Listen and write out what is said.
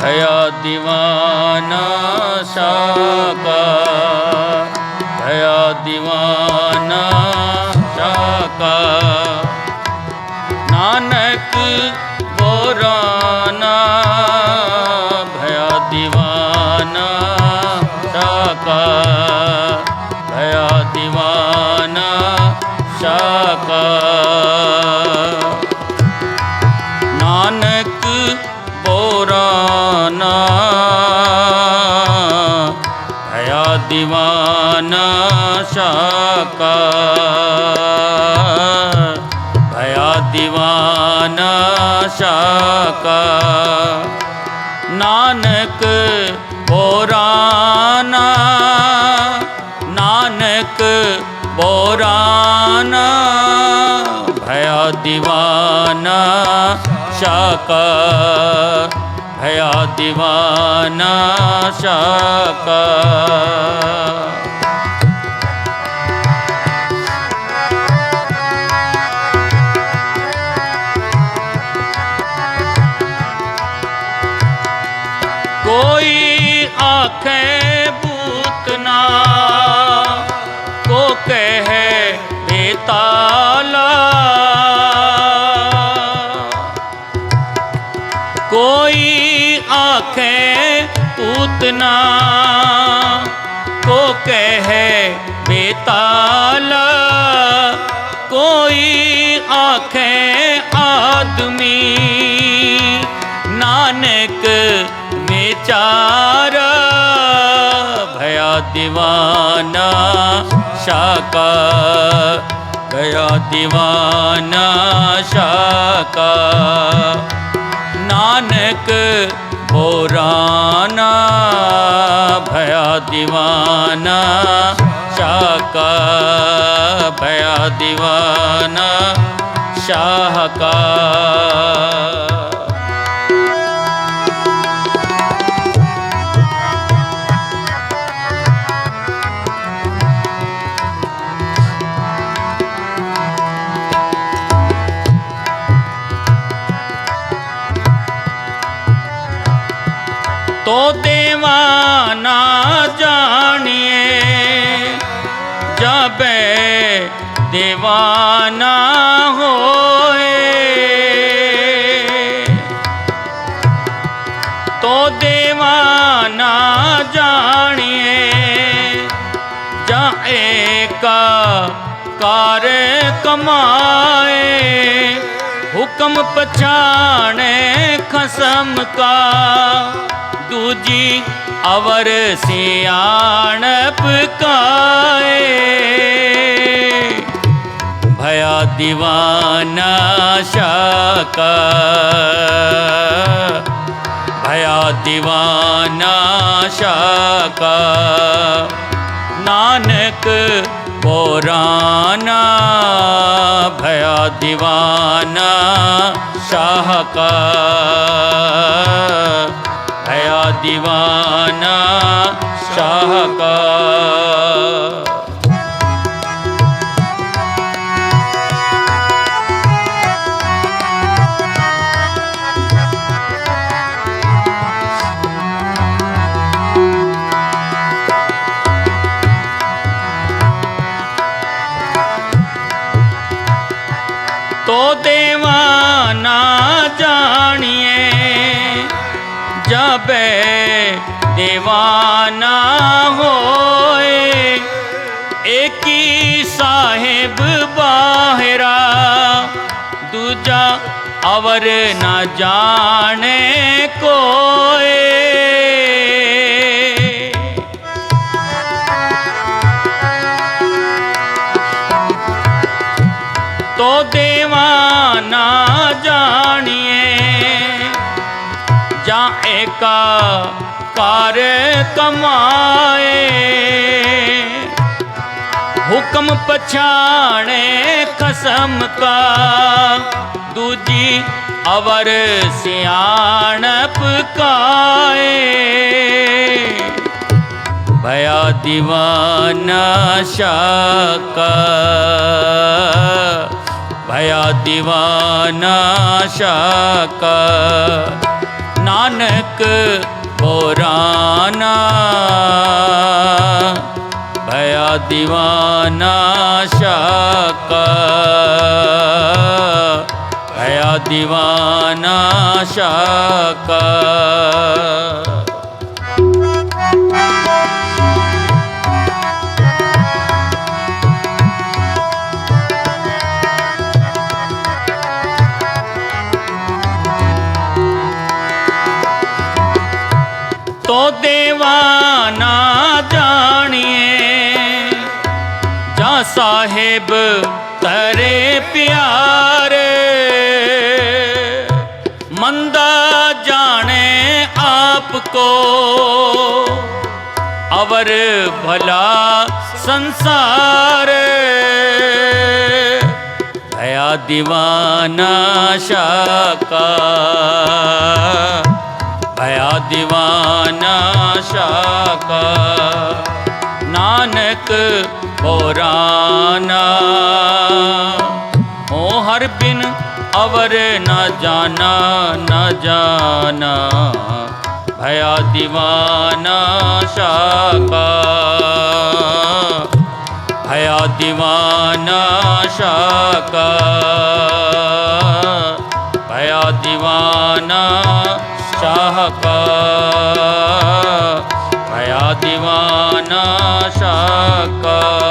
भया दीवाना शाका भया दीवाना शाका नानक बोराना भया दीवाना शाका भया दीवाना शाका ਦੀਵਾਨਾ ਸ਼ਾਕਾ ਭਇਆ ਦੀਵਾਨਾ ਸ਼ਾਕਾ ਨਾਨਕ ਬੋਰਾਨਾ ਨਾਨਕ ਬੋਰਾਨਾ ਭਇਆ ਦੀਵਾਨਾ ਸ਼ਾਕਾ ਭਇਆ ਦੀਵਾਨਾ ਸ਼ਾਕਾ। ਕੋਈ ਆਖੇ अपना को कह, बेताला कोई आँखें आदमी, नानक बेचारा भया दीवाना, शाका, गया दीवाना, शाका, नानक हो राना भया दीवाना शाका भया दीवाना शाह का तो देवाना जानिए, जब देवाना हो तो देवाना जानिए जा का कार कमाए, हुक्म पछाने खसम का। ਦੂਜੀ ਅਵਰ ਸਿਆਣਪ ਕਾਏ। ਭਇਆ ਦੀਵਾਨਾ ਸ਼ਾਕਾ। ਭਇਆ ਦੀਵਾਨਾ ਸ਼ਾਕਾ। ਨਾਨਕ ਬੋਰਾਨਾ ਭਇਆ ਸ਼ਾਹ ਸ਼ਾਹਕਾ ਭਇਆ दीवाना शाह का। तो देवा ਜਬੇ ਦੇਵਾਨਾ ਹੋਏ ਏਕੀ ਸਾਹਿਬ ਬਾਹਰਾ ਦੂਜਾ ਅਵਰ ਨਾ ਜਾਣੇ ਕੋਏ। ਤੋ ਦੇਵਾਨਾ ਜਾਣੀਏ ਏਕਾ ਕਾਰ ਕਮਾਏ। ਹੁਕਮ ਪਛਾਣੇ ਖਸਮ ਕਾ। ਦੂਜੀ ਅਵਰ ਸਿਆਣਪ ਕਾਏ। ਭਇਆ ਦੀਵਾਨਾ ਸ਼ਾਕਾ। ਭਇਆ ਦੀਵਾਨਾ ਸ਼ਾਕਾ। ਨਾਨਕ ਪੁਰਾਨਾ ਭਇਆ دیਵਾਨਾ ਸ਼ਾਕਾ ਭਇਆ دیਵਾਨਾ ਸ਼ਾਕਾ। देवाना जानिए। जा साहेब तरे प्यारे। मंदा जाने आपको। अवर भला संसार। दया दीवाना शाका ਭਇਆ دیਵਾਨਾ ਸ਼ਾਕਾ। ਨਾਨਕ ਹੋਰਾਨਾ ਹੋ ਹਰ ਬਿਨ ਅਵਰ ਨਾ ਜਾਣਾ ਨਾ ਜਾਣਾ। ਭਇਆ دیਵਾਨਾ ਸ਼ਾਕਾ। ਭਇਆ دیਵਾਨਾ ਸ਼ਾਕਾ। ਭਇਆ دیਵਾਨਾ शाह का मया दीवाना शाह का